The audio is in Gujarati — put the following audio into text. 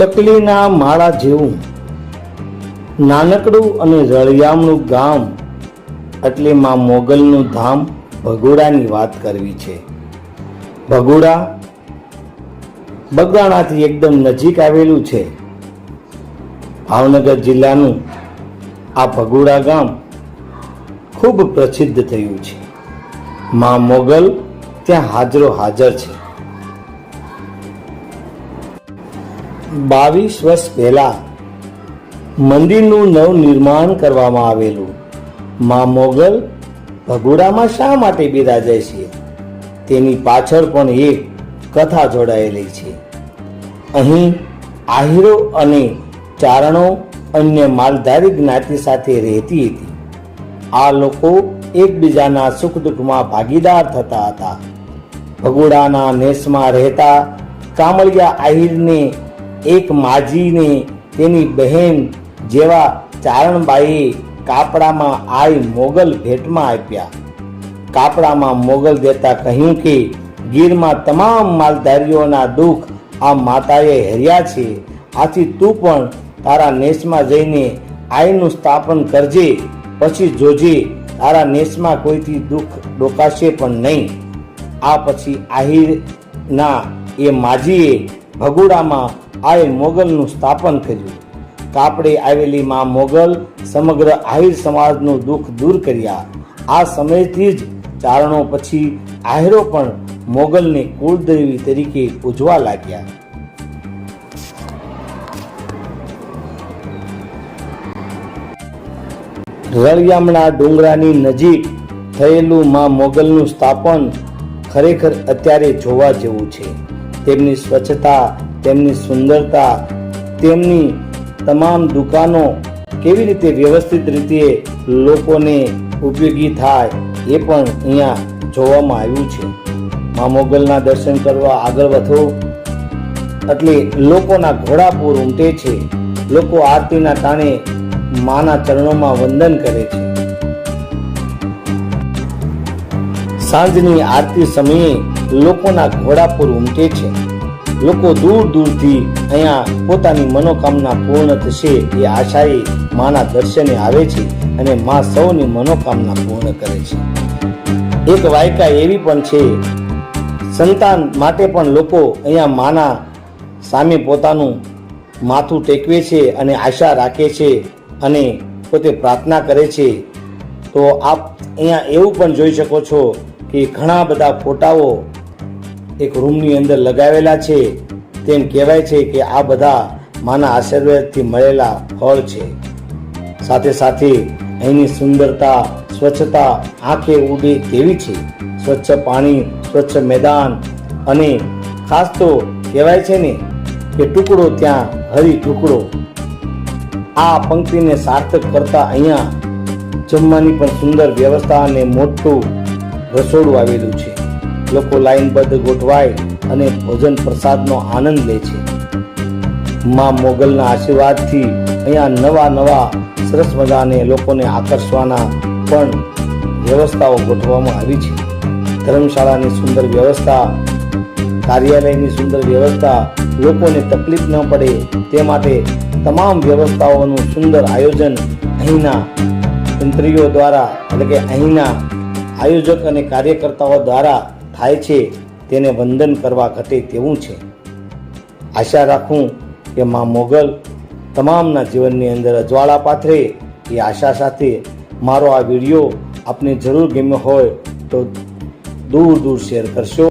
ચકલીના માળા જેવું. નાનકડું અને રળિયામણું ગામ એટલે માં મોગલનું ધામ ભગોડાની વાત કરવી છે. ભગોડા બગદાણાથી એકદમ નજીક આવેલું છે. ભાવનગર જિલ્લાનું આ ભગોડા ગામ ખૂબ પ્રસિદ્ધ થયું છે. માં મોગલ ત્યાં હાજરો હાજર છે. બાવીસ વર્ષ પહેલાં મંદિરનું નવનિર્માણ કરવામાં આવેલું. મા મોગલ ભગોડામાં શા માટે બિરાજાય છે? તેની પાછળ પણ એક કથા જોડાયેલી છે. અહીં આહિરો અને ચારણો અન્ય માલધારી જ્ઞાતિ સાથે રહેતી હતી. આ લોકો એકબીજાના સુખ દુઃખમાં ભાગીદાર થતા હતા. ભગોડાના નેસમાં રહેતા કામળિયા આહિરને એક માજીને તેની બહેન જેવા ચારણબાઈએ કાપડામાં આઈ મોગલ ભેટમાં આપ્યા. કાપડામાં મોગલ દેતા કહ્યું કે, ગીરમાં તમામ માલધારીઓના દુઃખ આ માતાએ હર્યા છે. આથી તું પણ તારા નેસમાં જઈને આઈનું સ્થાપન કરજે, પછી જોજે, તારા નેસમાં કોઈથી દુઃખ ડોકાશે પણ નહીં. આ પછી આહિરના એ માજીએ ભગોડામાં આઈ મોગલનું સ્થાપન કર્યું. કાપડે આવેલી માં મોગલ સમગ્ર આહિર સમાજનું દુઃખ દૂર કર્યા. આ સમયથી જ ચારણો પછી આહિરો પણ મોગલને કુળદેવી તરીકે પૂજવા લાગ્યા. રળિયામણા ડુંગરાની નજીક થયેલું માં મોગલનું સ્થાપન ખરેખર અત્યારે જોવા જેવું છે. તેમની સ્વચ્છતા તેમની સુંદરતા, તેમની તમામ દુકાનો કેવી રીતે વ્યવસ્થિત રીતે લોકોને ઉપયોગી થાય એ પણ અહીંયા જોવામાં આવ્યું છે. મા દર્શન કરવા આગળ વધો. એટલે લોકોના ઘોડાપુર ઉમટે છે. લોકો આરતીના તાણે માના ચરણોમાં વંદન કરે છે. સાંજની આરતી સમયે લોકોના ઘોડાપુર ઉમટે છે. લોકો દૂર દૂરથી અહીંયા પોતાની મનોકામના પૂર્ણ થશે એ આશાએ માના દર્શને આવે છે અને મા સૌની મનોકામના પૂર્ણ કરે છે. એક વાયકા એવી પણ છે, સંતાન માટે પણ લોકો અહીંયા માના સામે પોતાનું માથું ટેકવે છે અને આશા રાખે છે અને પોતે પ્રાર્થના કરે છે. તો આપ અહીંયા એવું પણ જોઈ શકો છો કે ઘણા બધા ફોટાઓ એક રૂમની અંદર લગાવેલા છે. તેમ કહેવાય છે કે આ બધા માના આશીર્વાદથી મળેલા ફળ છે. સાથે સાથે અહીંની સુંદરતા, સ્વચ્છતા આંખે ઉડે તેવી છે. સ્વચ્છ પાણી, સ્વચ્છ મેદાન અને ખાસ તો કહેવાય છે ને કે ટુકડો ત્યાં હરી ટુકડો. આ પંક્તિને સાર્થક કરતા અહીંયા જમવાની પણ સુંદર વ્યવસ્થા અને મોટું રસોડું આવેલું છે. લોકો લાઇનબદ્ધ ગોઠવાય અને ભોજન પ્રસાદનો આનંદ લે છે. માં મોગલના આશીર્વાદથી અહીંયા નવા નવા સરસ મજાને લોકોને આકર્ષવાના પણ વ્યવસ્થાઓ ગોઠવવામાં આવી છે. ધર્મશાળાની સુંદર વ્યવસ્થા, કાર્યાલયની સુંદર વ્યવસ્થા લોકોને તકલીફ ન પડે તે માટે તમામ વ્યવસ્થાઓનું સુંદર આયોજન અહીંના તંત્રીઓ દ્વારા, એટલે કે અહીંના આયોજક અને કાર્યકર્તાઓ દ્વારા થાય છે તેને વંદન કરવા ઘટે તેવું છે. આશા રાખું કે મા મોગલ તમામના જીવનની અંદર અજવાળા પાથરે એ આશા સાથે મારો આ વીડિયો આપને જરૂર ગમ્યો હોય તો દૂર દૂર શેર કરશો.